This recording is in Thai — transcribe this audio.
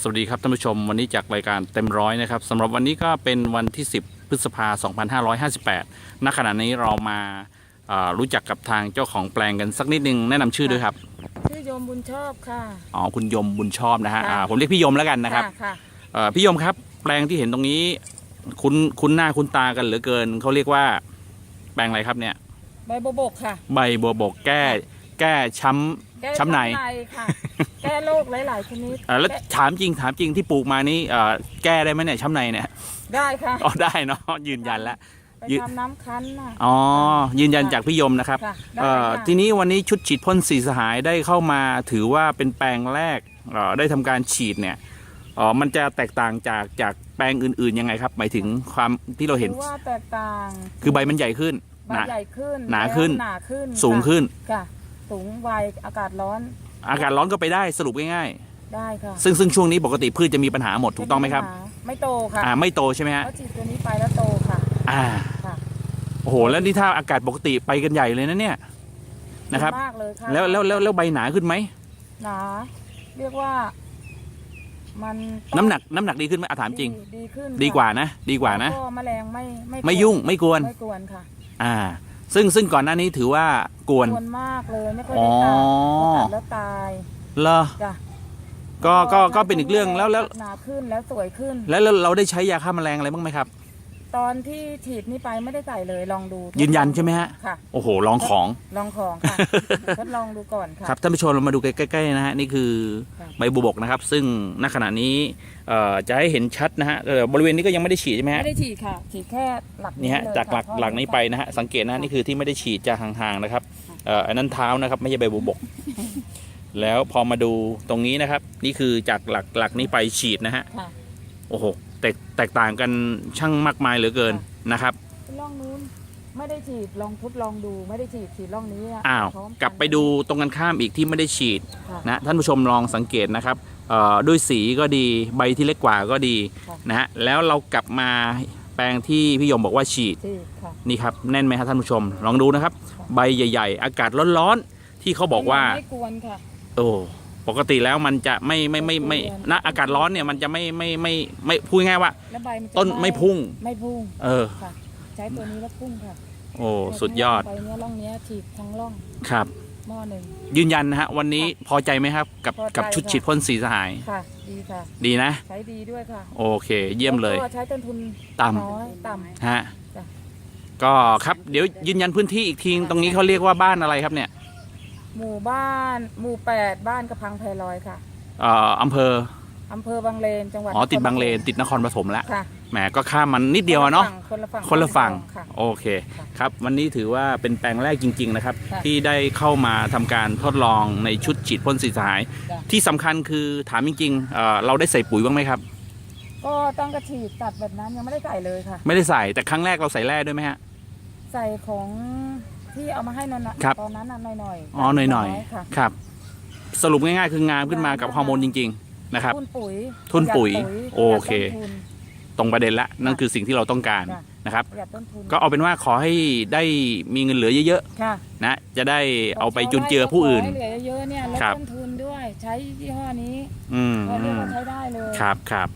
สวัสดีครับท่านผู้ชมวันนี้จากรายการเต็มร้อยนะครับสำหรับวันนี้ก็เป็นวันที่ 10 พฤษภา 2558 ณ ขณะนี้เรามาเอ่อรู้จักกับทางเจ้าของแปลงกันสักนิดนึงแนะนำชื่อด้วยครับ ชื่อโยมบุญชอบค่ะ อ๋อ คุณยมบุญชอบนะฮะค่ะอ่าผมเรียกพี่ยมแล้วกันนะครับค่ะ เอ่อพี่ยมครับ แปลงที่เห็นตรงนี้ คุ้นคุ้นหน้าคุ้นตากันเหลือเกินเขาเรียกว่า แปลงอะไรครับเนี่ย ใบโบบกค่ะ ใบบัวบกแก้ แก้ช้ำ แก้ช้ำใน ค่ะ แก้โรคหลาย ๆ ชนิดเอ่อแล้วก้ถามจริงถามจริงที่ปลูกมานี้เอ่อแก้ได้ไหมเนี่ยช้ำในเนี่ยได้ค่ะอ๋อได้เนาะยืนยันแล้ว ไปยืทำน้ำคั้นน่ะ อ๋อยืนยันจากพี่ยมนะครับค่ะได้เอ่อค่ะ ทีนี้วันนี้ชุดฉีดพ่นสีสหายได้เข้ามาถือว่าเป็นแปลงแรกเอ่อได้ทำการฉีดเนี่ยเอ่อมันจะแตกต่างจากจากแปลงอื่นๆยังไงครับ หมายถึงความที่เราเห็นถือว่าแตกต่างคือใบมันใหญ่ขึ้นใบหนาใหญ่ขึ้นหนาขึ้น แล้วหนาขึ้นสูงค่ะขึ้น ค่ะ สูงไวอากาศร้อนอากาศร้อนก็ไปได้สรุปง่ายได้ค่ะๆซึ่งซึ่งช่วงนี้ปกติพืชจะมีปัญหาหมดถูกต้องไหมครับ ไม่โตค่ะอ่าไม่โตใช่ไหมฮะเพราะฉีดตัวนี้ไปแล้วโตค่ะอ่าค่ะโอ้โหแล้วนี่ถ้าอากาศปกติไปกันใหญ่เลยนะเนี่ยนะครับ ดีมากเลยค่ะแล้วแล้วแล้วแล้วใบหนาขึ้นไหมหนาเรียกว่า มันน้ำหนักน้ำหนักดีขึ้นไหมอะถามจริง ดีขึ้นดีกว่านะ ดีกว่านะ แล้วก็แมลงไม่ไม่ไม่ยุ่งไม่กวนไม่กวนค่ะ อ่า ซึ่งซึ่งก่อนหน้านี้ถือว่ากวนกวนมากเลยไม่ค่อยอ๋อได้ตัดพอตัดแล้วตายเหรอจ้ะก็ก็ก็เป็นอีกเรื่องแล้วแล้วหนาขึ้นแล้วสวยขึ้น แล้วแล้วเราได้ใช้ยาฆ่าแมลงอะไรบ้างไหมครับ ตอนที่ฉีดนี่ไปไม่ได้ใส่เลยลองดูยืนยันใช่ไหมฮะ ค่ะ โอ้โห ลองของ ลองของค่ะ ทดลองดูก่อนค่ะ ครับท่านผู้ชมเรามาดูใกล้ๆนะฮะ นี่คือครับใบบัวบกนะครับ ซึ่งณขณะนี้เอ่อจะให้เห็นชัดนะฮะเอ่อบริเวณนี้ก็ยังไม่ได้ฉีดใช่ไหมฮะ ไม่ได้ฉีดค่ะ ฉีดแค่หลักนี่ฮะเลยจากหลักค่ะหลักนี้ไปนะฮะสังเกตนะฮะนี่คือที่ไม่ได้ฉีดจะห่างๆนะครับเอ่ออันนั้นเท้านะครับไม่ใช่ใบบัวบก แล้วพอมาดูตรงนี้นะครับ นี่คือจากหลักหลักนี้ไปฉีดนะฮะค่ะ โอ้โห แตกแตกต่างกันช่างมากมายเหลือเกินนะครับร่องนู้นไม่ได้ฉีดลองทดลองดูไม่ได้ฉีดฉีดร่องนี้ะอ้าวพร้มน กลับไปดูตรงกันข้ามอีกที่ไม่ได้ฉีดค่ะนะท่านผู้ชมลองสังเกตนะครับเอ่อด้วยสีก็ดีใบที่เล็กกว่าก็ดีค่ะ นะฮะแล้วเรากลับมาแปลงที่พี่ยมบอกว่าฉีด ฉีดค่ะ นี่ครับแน่นไหมครับท่านผู้ชม ลองดูนะครับ ใบใหญ่ ๆ อากาศร้อนๆที่เขาบอกว่า ไม่กวนค่ะ โอ้ ปกติแล้วมันจะไม่ไม่ไม่ไม่ไม่กวนนะอากาศร้อนเนี่ยมันจะไม่ไม่ไม่ไม่พูดง่ายๆว่า แล้วใบมันจะต้นไม่พุ่ง ไม่พุ่งเออ ค่ะ ใช้ตัวนี้แล้วพุ่งค่ะโอ้สุดยอดไปเนี้ยร่องเนี้ยฉีดทั้งร่องครับ หม้อหนึ่ง ยืนยันนะฮะวันนี้พอใจไหมครับ กับพอใจกับชุดค่ะ ฉีดพ่นสีสหาย ค่ะ ดีค่ะ ดีนะ ใช้ดีด้วยค่ะโอเค เยี่ยมเลย แวก็ใช้ต้นทุนต่ำ น้อยต่ำ ฮะจ้ะ ก็ครับเดี๋ยวยืนยันพื้นที่อีกทีตรงนี้เขาเรียกว่าบ้านอะไรครับเนี่ย หมู่บ้านหมู่แปดบ้านกระพังแพรลอยค่ะเอ่ออำเภออำเภอบางเลนจังหวัดอ๋อติดนครบางเลนปฐมติดนครปฐมแล้วค่ะแหมก็ข้ามมันนิดเดียวอะเนาะคนละฝั่งคนละฝั่งค่ะ โอเคค่ะครับวันนี้ถือว่าเป็นแปลงแรกจริง ๆ นะครับ ค่ะที่ได้เข้ามาทำการทดลองในชุดฉีดพ่นสีสหาย จ้ะ ที่สำคัญคือถามจริงๆเอ่อเราได้ใส่ปุ๋ยบ้างไหมครับ ก็ตั้งกระฉีดตัดแบบนั้นยังไม่ได้ใส่เลยค่ะ ไม่ได้ใส่แต่ครั้งแรกเราใส่แร่ด้วยไหมฮะ ใส่ของ ที่เอามาให้นนน่ะครับ ตอนนั้นน่ะหน่อยๆอ๋อหน่อยค่ะๆครับ สรุปง่ายๆคืองามขึ้นมากับฮอร์โมนจริง ๆ นะครับ ทุนปุ๋ยทุนปุ๋ยประหยัดโอเค ประหยัดต้นทุน ตรงประเด็นละนั่นคือสิ่งที่เราต้องการจ้ะ นะครับ ประหยัดต้นทุนก็เอาเป็นว่าขอให้ได้มีเงินเหลือเยอะค่ะๆนะจะได้เอาไปจุนเจือผู้อื่น ขให้เหลือเยอะๆเนี่ยลดครับ ต้นทุนด้วย ใช้ยี่ห้อนี้อืมก็เรียอืกมว่าใช้ได้เลยครับครับ